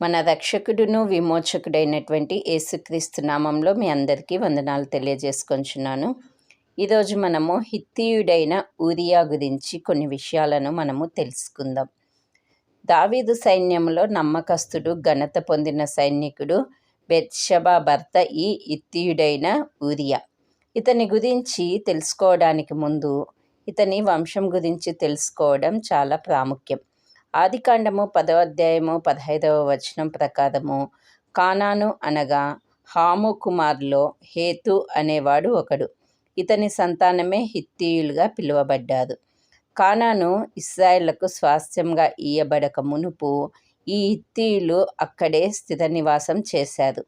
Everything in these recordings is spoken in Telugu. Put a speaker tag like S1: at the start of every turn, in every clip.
S1: మన రక్షకుడును విమోచకుడైనటువంటి యేసుక్రీస్తు నామంలో మీ అందరికీ వందనాలు తెలియజేసుకొంచున్నాను. ఈరోజు మనము హిత్తీయుడైన ఊరియా గురించి కొన్ని విషయాలను మనము తెలుసుకుందాం. దావీదు సైన్యంలో నమ్మకస్తుడు ఘనత పొందిన సైనికుడు బెత్షబా భర్త ఈ హిత్తీయుడైన ఊరియా. ఇతని గురించి తెలుసుకోవడానికి ముందు ఇతని వంశం గురించి తెలుసుకోవడం చాలా ప్రాముఖ్యం. ఆదికాండము పదో అధ్యాయము పదహైదవ వచనం ప్రకారము కానాను అనగా హాము కుమార్లో హేతు అనేవాడు ఒకడు. ఇతని సంతానమే హిత్తీయులుగా పిలువబడ్డారు కానాను ఇస్రాయేళ్ళకు స్వాస్థ్యంగా ఇయ్యబడక మునుపు ఈ హిత్తీయులు అక్కడే స్థిర నివాసం చేశారు.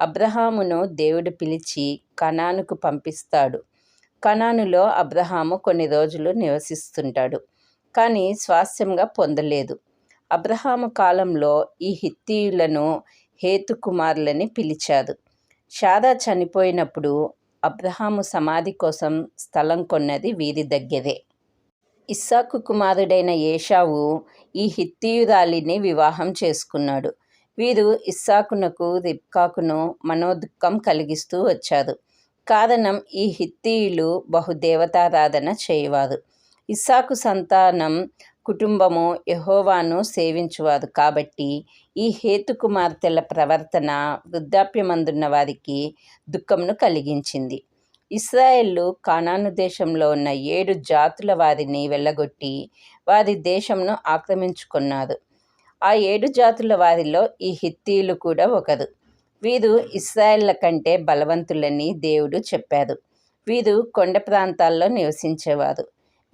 S1: అబ్రహామును దేవుడు పిలిచి కనానుకు పంపిస్తాడు. కనానులో అబ్రహాము కొన్ని రోజులు నివసిస్తుంటాడు. కానీ స్వాస్థ్యంగా పొందలేదు. అబ్రహాము కాలంలో ఈ హిత్తీయులను హేతుకుమారులని పిలిచారు షాదా చనిపోయినప్పుడు అబ్రహాము సమాధి కోసం స్థలం కొన్నది వీరి దగ్గరే. ఇస్సాకు కుమారుడైన ఏషావు ఈ హిత్తీయురాలిని వివాహం చేసుకున్నాడు. వీరు ఇస్సాకునకు రిబ్కాకును మనోదుఖం కలిగిస్తూ వచ్చారు. కారణం ఈ హిత్తీయులు బహుదేవతారాధన చేయవారు. ఇస్సాకు సంతానం కుటుంబము యహోవాను సేవించువారు కాబట్టి ఈ హేతు కుమార్తెల ప్రవర్తన వృద్ధాప్యమందున్న వారికి దుఃఖంను కలిగించింది. ఇస్రాయేళ్ళు కానాను దేశంలో ఉన్న ఏడు జాతుల వారిని వెళ్ళగొట్టి వారి దేశంను ఆక్రమించుకున్నారు ఆ ఏడు జాతుల వారిలో ఈ హిత్తీలు కూడా ఒకరు. వీరు ఇస్రాయేళ్ళ కంటే బలవంతులని దేవుడు చెప్పారు వీరు కొండ ప్రాంతాల్లో నివసించేవారు.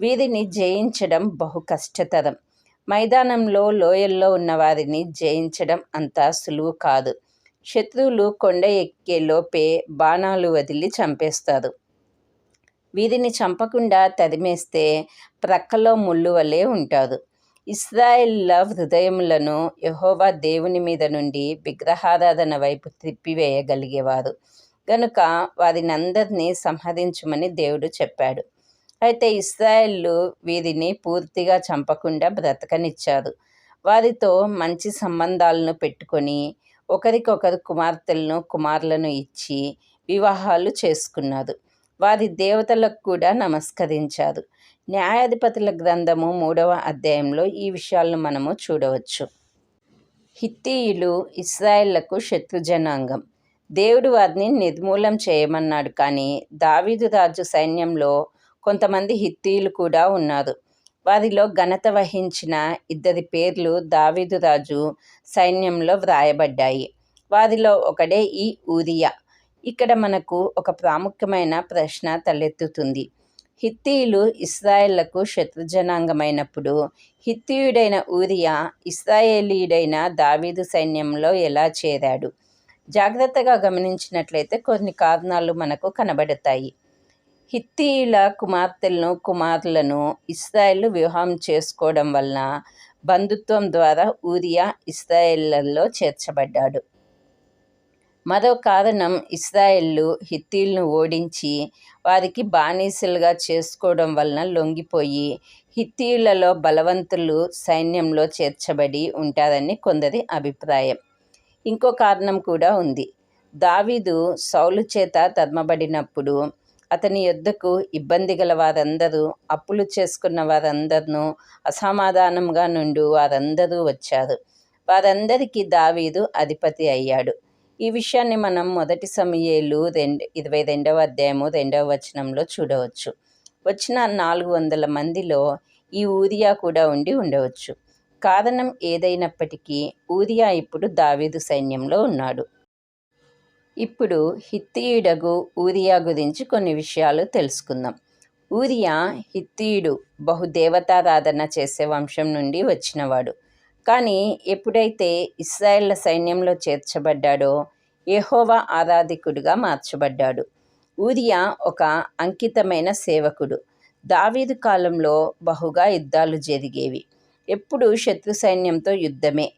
S1: వీరిని జయించడం బహు కష్టతరం. మైదానంలో లోయల్లో ఉన్న వారిని జయించడం అంత సులువు కాదు. శత్రువులు కొండ ఎక్కే లోపే బాణాలు వదిలి చంపేస్తారు. వీరిని చంపకుండా తరిమేస్తే ప్రక్కలో ముళ్ళు వలె ఉంటారు. ఇస్రాయిల్ల హృదయములను యహోవా దేవుని మీద నుండి విగ్రహారాధన వైపు త్రిప్పివేయగలిగేవారు. గనుక వారినందరినీ సంహరించమని దేవుడు చెప్పాడు. అయితే ఇస్రాయెళ్ళు వీరిని పూర్తిగా చంపకుండా బ్రతకనిచ్చారు. వారితో మంచి సంబంధాలను పెట్టుకొని ఒకరికొకరు కుమార్తెలను కుమారులను ఇచ్చి వివాహాలు చేసుకున్నారు. వారి దేవతలకు కూడా నమస్కరించారు. న్యాయాధిపతుల గ్రంథము మూడవ అధ్యాయంలో ఈ విషయాలను మనము చూడవచ్చు. హిత్తీయులు ఇస్రాయేళ్ళకు శత్రుజనాంగం. దేవుడు వారిని నిర్మూలం చేయమన్నాడు కానీ దావీదు రాజు సైన్యంలో కొంతమంది హిత్తీయులు కూడా ఉన్నారు. వారిలో ఘనత వహించిన ఇద్దరి పేర్లు దావీదు రాజు సైన్యంలో వ్రాయబడ్డాయి. వారిలో ఒకడే ఈ ఊరియా. ఇక్కడ మనకు ఒక ప్రాముఖ్యమైన ప్రశ్న తలెత్తుతుంది. హిత్తీయులు ఇస్రాయేళ్ళకు శత్రుజనాంగమైనప్పుడు హిత్తీయుడైన ఊరియా ఇస్రాయేలీయుడైన దావీదు సైన్యంలో ఎలా చేరాడు? జాగ్రత్తగా గమనించినట్లయితే కొన్ని కారణాలు మనకు కనబడతాయి. హిత్తీయుల కుమార్తెలను కుమారులను ఇస్రాయేల్ వివాహం చేసుకోవడం వలన బంధుత్వం ద్వారా ఊరియా ఇస్రాయేళ్ళలో చేర్చబడ్డాడు. మరో కారణం ఇస్రాయేళ్ళు హిత్తీలను ఓడించి వారికి బానిసలుగా చేసుకోవడం వలన లొంగిపోయి హిత్తీయులలో బలవంతులు సైన్యంలో చేర్చబడి ఉంటారని కొందరి అభిప్రాయం. ఇంకో కారణం కూడా ఉంది. దావీదు సౌలు చేత తర్మబడినప్పుడు అతని యొద్దకు ఇబ్బంది గల వారందరూ అప్పులు చేసుకున్న వారందరినూ అసమాధానంగా నుండి వారందరూ వచ్చారు. వారందరికీ దావీదు అధిపతి అయ్యాడు. ఈ విషయాన్ని మనం మొదటి సమయేలు రెండు ఇరవై రెండవ అధ్యాయము రెండవ వచనంలో చూడవచ్చు. వచ్చిన నాలుగు వందల మందిలో ఈ ఊరియా కూడా ఉండి ఉండవచ్చు. కారణం ఏదైనప్పటికీ ఊరియా ఇప్పుడు దావీదు సైన్యంలో ఉన్నాడు. ఇప్పుడు హిత్తీయుడగు ఊరియా గురించి కొన్ని విషయాలు తెలుసుకుందాం. ఊరియా హిత్తీయుడు బహుదేవతారాధన చేసే వంశం నుండి వచ్చినవాడు. కానీ ఎప్పుడైతే ఇస్రాయేళ్ళ సైన్యంలో చేర్చబడ్డాడో యహోవా ఆరాధికుడిగా మార్చబడ్డాడు. ఊరియా ఒక అంకితమైన సేవకుడు. దావీదు కాలంలో బహుగా యుద్ధాలు జరిగేవి. ఎప్పుడు శత్రు సైన్యంతో యుద్ధమే.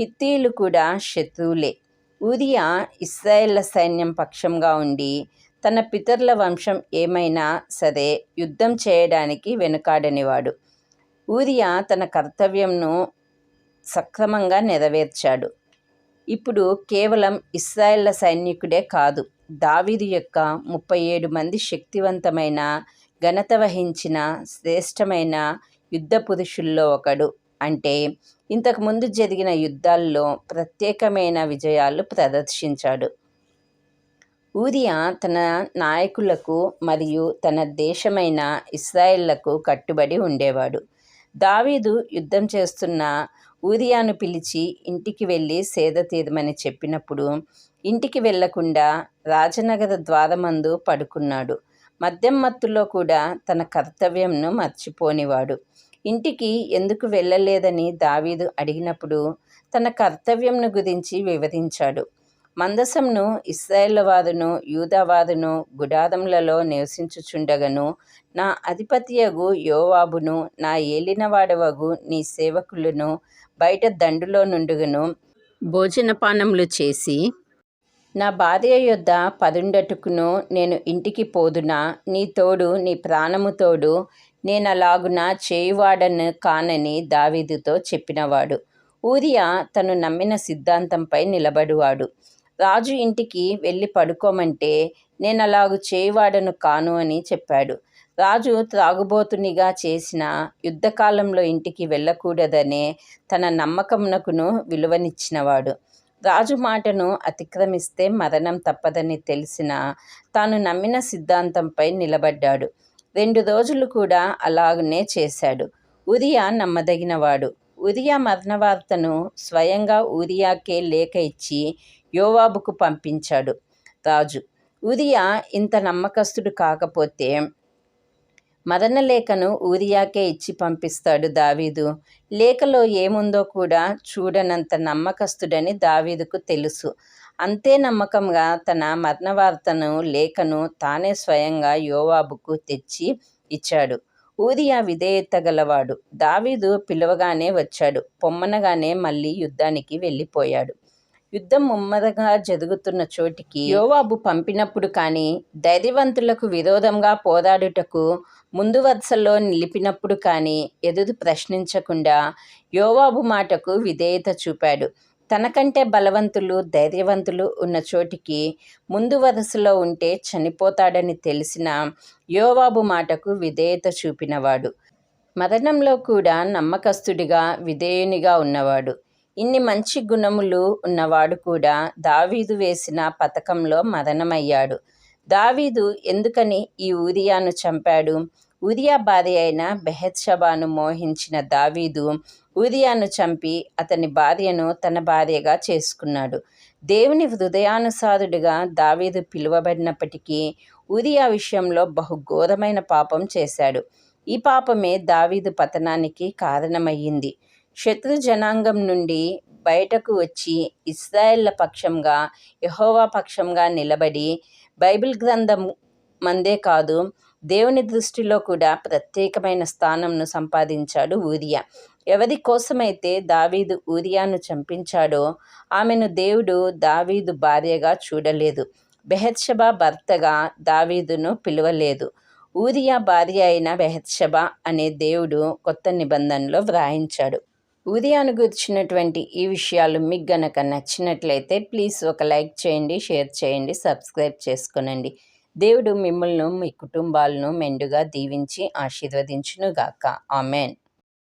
S1: హిత్తీయులు కూడా శత్రువులే. ఊరియా ఇస్రాయేళ్ళ సైన్యం పక్షంగా ఉండి తన పితరుల వంశం ఏమైనా సరే యుద్ధం చేయడానికి వెనుకాడనివాడు. ఊరియా తన కర్తవ్యంను సక్రమంగా నెరవేర్చాడు. ఇప్పుడు కేవలం ఇస్రాయేళ్ళ సైనికుడే కాదు దావీదు యొక్క ముప్పై ఏడు మంది శక్తివంతమైన ఘనత వహించిన శ్రేష్టమైన యుద్ధ పురుషుల్లో ఒకడు. అంటే ఇంతకుముందు జరిగిన యుద్ధాల్లో ప్రత్యేకమైన విజయాలు ప్రదర్శించాడు. ఊరియా తన నాయకులకు మరియు తన దేశమైన ఇస్రాయిళ్ళకు కట్టుబడి ఉండేవాడు. దావీదు యుద్ధం చేస్తున్న ఊరియాను పిలిచి ఇంటికి వెళ్ళి సేద తీరమని చెప్పినప్పుడు ఇంటికి వెళ్ళకుండా రాజనగర ద్వారమందు పడుకున్నాడు. మద్యం మత్తులో కూడా తన కర్తవ్యంను మర్చిపోనివాడు. ఇంటికి ఎందుకు వెళ్ళలేదని దావీదు అడిగినప్పుడు తన కర్తవ్యంను గురించి వివరించాడు. మందసంను ఇస్రాయేళ్ళవాదును యూదావారును గుడారములలో నివసించుచుండగను నా అధిపతియగు యోవాబును నా ఏలినవాడవగు నీ సేవకులను బయట దండులో నుండుగను భోజనపానములు చేసి నా భార్య యొద్ద పదుండటుకును నేను ఇంటికి పోదునా నీ తోడు నీ ప్రాణము తోడు నేనలాగున చేయువాడను కానని దావీదుతో చెప్పినవాడు. ఊరియా తను నమ్మిన సిద్ధాంతంపై నిలబడువాడు. రాజు ఇంటికి వెళ్ళి పడుకోమంటే నేను అలాగు చేయువాడను కాను అని చెప్పాడు. రాజు త్రాగుబోతునిగా చేసిన యుద్ధకాలంలో ఇంటికి వెళ్ళకూడదనే తన నమ్మకమునకును విలువనిచ్చినవాడు. రాజు మాటను అతిక్రమిస్తే మరణం తప్పదని తెలిసిన తాను నమ్మిన సిద్ధాంతంపై నిలబడ్డాడు. రెండు రోజులు కూడా అలాగనే చేశాడు. ఉరియా నమ్మదగినవాడు. ఉరియా మరణ వార్తను స్వయంగా ఉరియాకే లేఖ ఇచ్చి యోవాబుకు పంపించాడు రాజు. ఉరియా ఇంత నమ్మకస్తుడు కాకపోతే మదన లేఖను ఊరియాకే ఇచ్చి పంపిస్తాడు దావీదు. లేఖలో ఏముందో కూడా చూడనంత నమ్మకస్తుడని దావీదుకు తెలుసు. అంతే నమ్మకంగా తన మరణవార్తను లేఖను తానే స్వయంగా యోవాబుకు తెచ్చి ఇచ్చాడు. ఊరియా విధేయత గలవాడు. దావీదు పిలవగానే వచ్చాడు. పొమ్మనగానే మళ్ళీ యుద్ధానికి వెళ్ళిపోయాడు. యుద్ధం ముమ్మరగా జరుగుతున్న చోటికి యోవాబు పంపినప్పుడు కానీ ధైర్యవంతులకు విరోధంగా పోరాడుటకు ముందు వరుసలో నిలిపినప్పుడు కానీ ఎదురు ప్రశ్నించకుండా యోవాబు మాటకు విధేయత చూపాడు. తనకంటే బలవంతులు ధైర్యవంతులు ఉన్న చోటికి ముందు వరుసలో ఉంటే చనిపోతాడని తెలిసిన యోవాబు మాటకు విధేయత చూపినవాడు. మరణంలో కూడా నమ్మకస్తుడిగా విధేయునిగా ఉన్నవాడు. ఇన్ని మంచి గుణములు ఉన్నవాడు కూడా దావీదు వేసిన పథకంలో మరణమయ్యాడు. దావీదు ఎందుకని ఈ ఉరియాను చంపాడు? ఉరియా భార్య అయిన బెహెత్షబాను మోహించిన దావీదు ఉరియాను చంపి అతని భార్యను తన భార్యగా చేసుకున్నాడు. దేవుని హృదయానుసారుడిగా దావీదు పిలువబడినప్పటికీ ఉరియా విషయంలో బహుఘోరమైన పాపం చేశాడు. ఈ పాపమే దావీదు పతనానికి కారణమయ్యింది. శత్రు జనాంగం నుండి బయటకు వచ్చి ఇస్రాయేళ్ళ పక్షంగా యహోవా పక్షంగా నిలబడి బైబిల్ గ్రంథం మందే కాదు దేవుని దృష్టిలో కూడా ప్రత్యేకమైన స్థానంను సంపాదించాడు ఊరియా. ఎవరి కోసమైతే దావీదు ఊరియాను చంపించాడో ఆమెను దేవుడు దావీదు భార్యగా చూడలేదు. బెహత్షబా భర్తగా దావీదును పిలువలేదు. ఊరియా భార్య అయిన బెహత్షబ అనే దేవుడు కొత్త నిబంధనలో వ్రాయించాడు. ఉదయాన్ని గుర్చినటువంటి ఈ విషయాలు మీకు గనక నచ్చినట్లయితే ప్లీజ్ ఒక లైక్ చేయండి షేర్ చేయండి సబ్స్క్రైబ్ చేసుకునండి. దేవుడు మిమ్మల్ని మీ కుటుంబాలను మెండుగా దీవించి ఆశీర్వదించునుగాక. ఆమెన్.